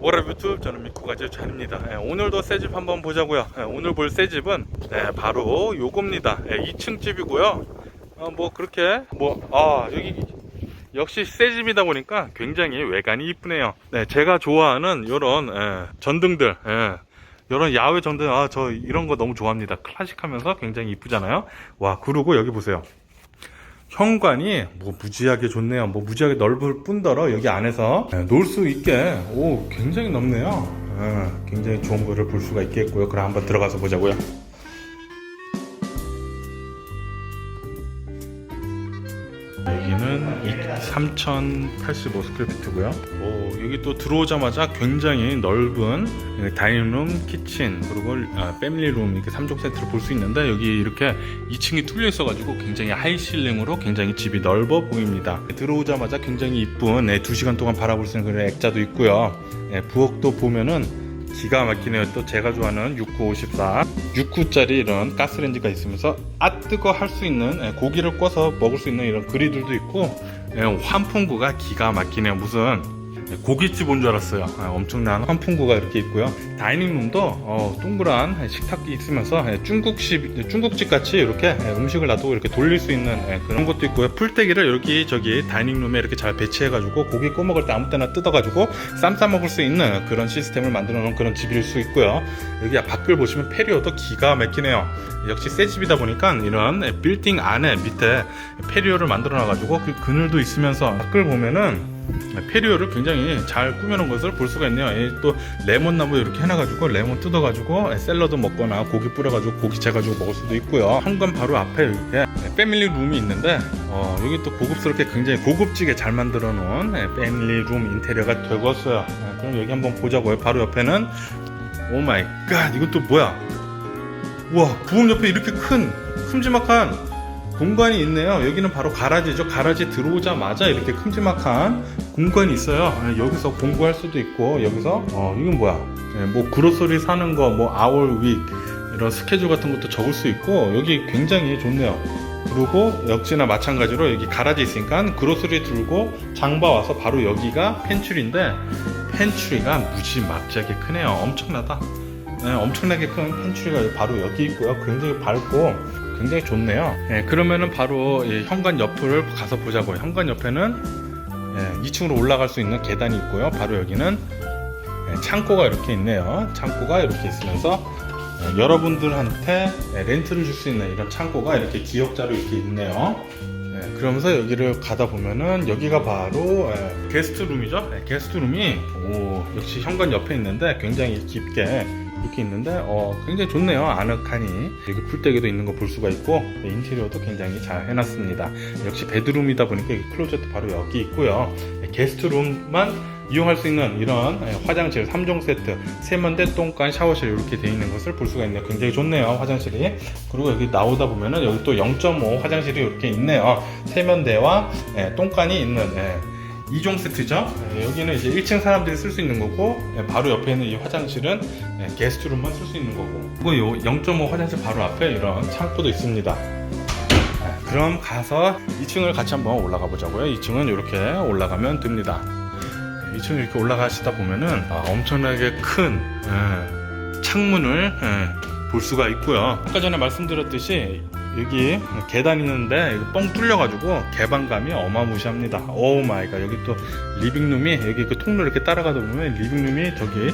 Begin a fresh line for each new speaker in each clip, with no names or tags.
워랍 유튜브 저는 미코가지 찬입니다. 예, 오늘도 새집 한번 보자고요. 예, 오늘 볼 새 집은 예, 바로 요겁니다. 예, 2층 집이고요. 어, 뭐 그렇게 뭐 아 여기 역시 새 집이다 보니까 굉장히 외관이 이쁘네요. 네, 제가 좋아하는 이런 전등들, 이런 야외 전등, 아 저 이런 거 너무 좋아합니다. 클래식하면서 굉장히 이쁘잖아요. 와 그리고 여기 보세요. 현관이 뭐 무지하게 좋네요. 뭐 무지하게 넓을 뿐더러 여기 안에서 예, 놀수 있게 오 굉장히 넓네요. 예, 굉장히 좋은 거를 볼 수가 있겠고요. 그럼 한번 들어가서 보자고요. 3085 스퀘어피트고요. 오, 여기 또 들어오자마자 굉장히 넓은 다이닝룸, 키친 그리고 아, 패밀리룸 이렇게 3종 세트를 볼수 있는데 여기 이렇게 2층이 뚫려 있어가지고 굉장히 하이 실링으로 굉장히 집이 넓어 보입니다. 들어오자마자 굉장히 이쁜 네, 2시간 동안 바라볼 수 있는 그런 액자도 있고요. 네, 부엌도 보면은 기가 막히네요. 또 제가 좋아하는 6954 6구짜리 이런 가스레인지가 있으면서 아 뜨거 할 수 있는 예, 고기를 구워서 먹을 수 있는 이런 그리들도 있고 예, 환풍구가 기가 막히네요. 무슨 예, 고깃집 온 줄 알았어요. 아, 엄청난 환풍구가 이렇게 있고요. 다이닝룸도 어, 동그란 식탁이 있으면서 예, 중국식 중국집 같이 이렇게 예, 음식을 놔두고 이렇게 돌릴 수 있는 예, 그런 것도 있고요. 풀떼기를 여기 저기 다이닝룸에 이렇게 잘 배치해가지고 고기 구워 먹을 때 아무 때나 뜯어가지고 쌈 싸 먹을 수 있는 그런 시스템을 만들어 놓은 그런 집일 수 있고요. 여기 밖을 보시면 페리오도 기가 막히네요. 역시 새 집이다 보니까 이런 예, 빌딩 안에 밑에 페리오를 만들어 놔가지고 그 그늘도 있으면서 밖을 보면은 페리오를 굉장히 잘 꾸며놓은 것을 볼 수가 있네요. 예, 또 레몬나무 이렇게 해놔가지고 레몬 뜯어가지고 샐러드 먹거나 고기 뿌려가지고 고기 재가지고 먹을 수도 있고요. 현관 바로 앞에 이렇게 패밀리 룸이 있는데 어, 여기 또 고급스럽게 굉장히 고급지게 잘 만들어 놓은 예, 패밀리 룸 인테리어가 되었어요. 예, 그럼 여기 한번 보자고요. 바로 옆에는 오 마이 갓 이것도 뭐야? 우와 부엌 옆에 이렇게 큰 큼지막한 공간이 있네요. 여기는 바로 가라지죠. 가라지 들어오자마자 이렇게 큼지막한 공간이 있어요. 예, 여기서 공부할 수도 있고 여기서 어 이건 뭐야? 예, 뭐 그로서리 사는 거, 뭐 아월 윅 이런 스케줄 같은 것도 적을 수 있고 여기 굉장히 좋네요. 그리고 역시나 마찬가지로 여기 가라지 있으니까 그로서리 들고 장봐 와서 바로 여기가 펜츄리인데 펜츄리가 무지막지하게 크네요. 엄청나다. 네, 엄청나게 큰 펜츄리가 바로 여기 있고요. 굉장히 밝고 굉장히 좋네요. 예, 그러면은 바로 이 현관 옆을 가서 보자고요. 현관 옆에는 예, 2층으로 올라갈 수 있는 계단이 있고요. 바로 여기는 예, 창고가 이렇게 있네요. 창고가 이렇게 있으면서 예, 여러분들한테 예, 렌트를 줄 수 있는 이런 창고가 이렇게 기역자로 이렇게 있네요. 예, 그러면서 여기를 가다 보면은 여기가 바로 예, 게스트룸이죠. 예, 게스트룸이 오, 역시 현관 옆에 있는데 굉장히 깊게 이렇게 있는데 어, 굉장히 좋네요. 아늑하니 여기 풀떼기도 있는 거 볼 수가 있고 예, 인테리어도 굉장히 잘 해놨습니다. 역시 베드룸이다 보니까 여기 클로젯도 바로 여기 있고요. 예, 게스트룸만 이용할 수 있는 이런 예, 화장실 3종 세트 세면대 똥간 샤워실 이렇게 되어 있는 것을 볼 수가 있네요 굉장히 좋네요 화장실이 그리고 여기 나오다 보면은 여기 또 0.5 화장실이 이렇게 있네요 세면대와 예, 똥간이 있는 예, 2종 세트죠? 예, 여기는 이제 1층 사람들이 쓸 수 있는 거고 예, 바로 옆에 있는 이 화장실은 예, 게스트룸만 쓸 수 있는 거고. 그리고 요 0.5 화장실 바로 앞에 이런 창고도 있습니다. 예, 그럼 가서 2층을 같이 한번 올라가 보자고요. 2층은 이렇게 올라가면 됩니다. 2층 이렇게 올라가시다 보면은 아, 엄청나게 큰 예, 창문을 예, 볼 수가 있고요. 아까 전에 말씀드렸듯이 여기 계단 있는데 이거 뻥 뚫려가지고 개방감이 어마무시합니다. 오 마이 갓 여기 또 리빙룸이 여기 그 통로 이렇게 따라가다 보면 리빙룸이 저기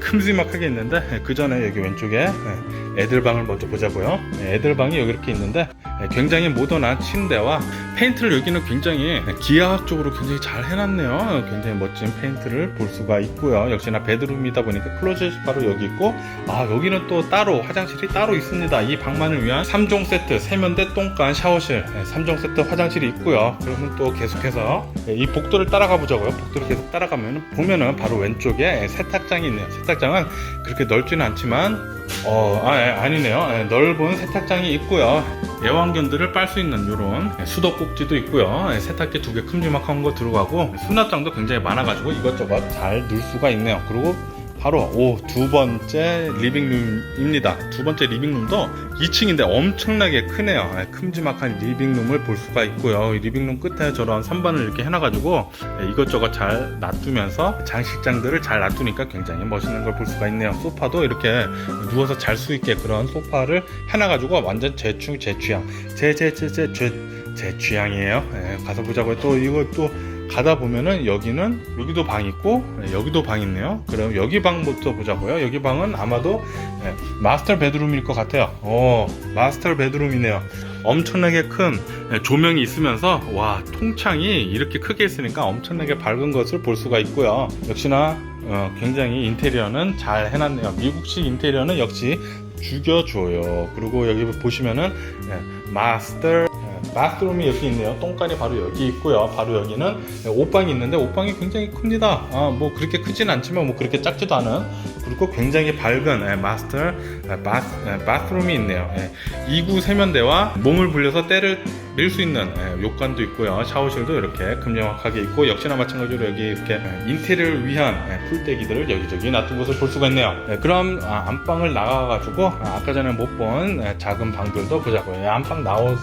큼지막하게 있는데 예, 그 전에 여기 왼쪽에 예, 애들 방을 먼저 보자고요. 예, 애들 방이 여기 이렇게 있는데 예, 굉장히 모던한 침대와 페인트를 여기는 굉장히 기하학적으로 굉장히 잘 해놨네요. 굉장히 멋진 페인트를 볼 수가 있고요. 역시나 베드룸이다 보니까 클로젯이 바로 여기 있고 아 여기는 또 따로 화장실이 따로 있습니다. 이 방만을 위한 3종 세트 세면대 똥간 샤워실 예, 3종 세트 화장실이 있고요. 그러면 또 계속해서 예, 이 복도를 따라가 보자고요. 복도를 계속 따라가면 보면은 바로 왼쪽에 세탁장이 있네요. 세탁장은 그렇게 넓지는 않지만 어, 아, 니네요 넓은 세탁장이 있고요. 애완견들을 빨 수 있는 이런 수도꼭지도 있고요. 예, 세탁기 두 개 큼지막한 거 들어가고 수납장도 굉장히 많아가지고 이것저것 잘 넣을 수가 있네요. 그리고 바로 오 두 번째 리빙룸입니다. 두 번째 리빙룸도 2층인데 엄청나게 크네요. 예, 큼지막한 리빙룸을 볼 수가 있고요. 이 리빙룸 끝에 저런 선반을 이렇게 해놔가지고 예, 이것저것 잘 놔두면서 장식장들을 잘 놔두니까 굉장히 멋있는 걸 볼 수가 있네요. 소파도 이렇게 누워서 잘 수 있게 그런 소파를 해놔가지고 완전 제충 제 취향 제 제 제 제 제 제 취향이에요. 예, 가서 보자고요. 또또 가다 보면은 여기는 여기도 방 있고 예, 여기도 방 있네요. 그럼 여기 방부터 보자고요. 여기 방은 아마도 예, 마스터 베드룸일 것 같아요. 오, 마스터 베드룸이네요. 엄청나게 큰 예, 조명이 있으면서 와 통창이 이렇게 크게 있으니까 엄청나게 밝은 것을 볼 수가 있고요. 역시나 어, 굉장히 인테리어는 잘 해놨네요. 미국식 인테리어는 역시 죽여줘요. 그리고 여기 보시면은 예, 마스터 예, 마스터룸이 여기 있네요. 똥간이 바로 여기 있고요. 바로 여기는 예, 옷방이 있는데 옷방이 굉장히 큽니다. 아, 뭐 그렇게 크진 않지만 뭐 그렇게 작지도 않은 그리고 굉장히 밝은 예, 마스터 예, 바스, 예, 바스룸이 있네요. 예, 2구 세면대와 몸을 불려서 때를 밀 수 있는 예, 욕관도 있고요. 샤워실도 이렇게 큼지막하게 있고 역시나 마찬가지로 여기 이렇게 예, 인테리어를 위한 예, 풀떼기들을 여기저기 놔둔 것을 볼 수가 있네요. 예, 그럼 아, 안방을 나가가지고 아, 아까 전에 못 본 작은 방들도 보자고요. 예, 안방 나오,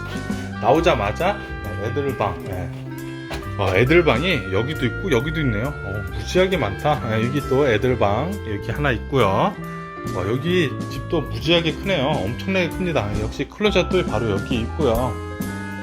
나오자마자 예, 애들 방 예. 어, 애들 방이 여기도 있고 여기도 있네요. 어, 무지하게 많다. 예, 여기 또 애들 방 여기 하나 있고요. 어, 여기 집도 무지하게 크네요. 엄청나게 큽니다. 역시 클로젯도 바로 여기 있고요.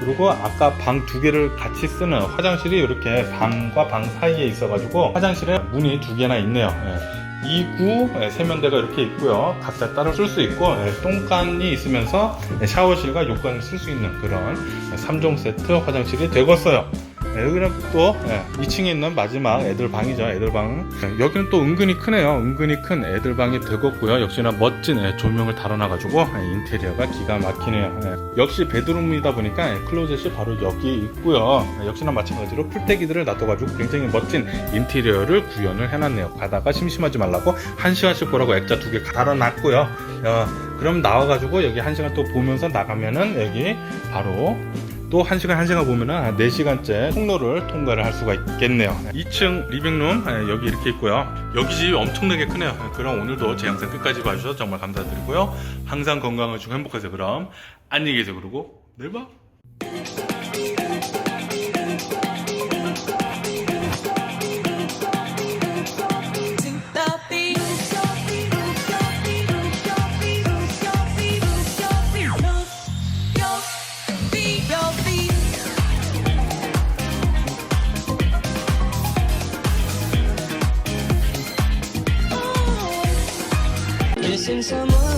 그리고 아까 방 두 개를 같이 쓰는 화장실이 이렇게 방과 방 사이에 있어가지고 화장실에 문이 두 개나 있네요. 예. 2구 예, 세면대가 이렇게 있고요. 각자 따로 쓸 수 있고 예, 똥간이 있으면서 예, 샤워실과 욕관을 쓸 수 있는 그런 3종 세트 화장실이 되겠어요. 예, 여기는 또 2층에 있는 마지막 애들 방이죠. 애들 방. 예, 여기는 또 은근히 크네요. 은근히 큰 애들 방이 되겠고요. 역시나 멋진 예, 조명을 달아놔가지고 예, 인테리어가 기가 막히네요. 예, 역시 베드룸이다 보니까 예, 클로젯이 바로 여기 있고요. 예, 역시나 마찬가지로 풀떼기들을 놔둬가지고 굉장히 멋진 인테리어를 구현을 해놨네요. 가다가 심심하지 말라고 한 시간씩 보라고 액자 두 개 달아놨고요. 어, 그럼 나와가지고 여기 한 시간 또 보면서 나가면은 여기 바로 또 1시간 1시간 보면은 한 4시간째 통로를 통과를 할 수가 있겠네요. 2층 리빙룸 예, 여기 이렇게 있고요. 여기 집이 엄청나게 크네요. 예, 그럼 오늘도 제 영상 끝까지 봐주셔서 정말 감사드리고요. 항상 건강하시고 행복하세요 그럼 안녕히 계세요. 그리고 내일 봐
since
I'm on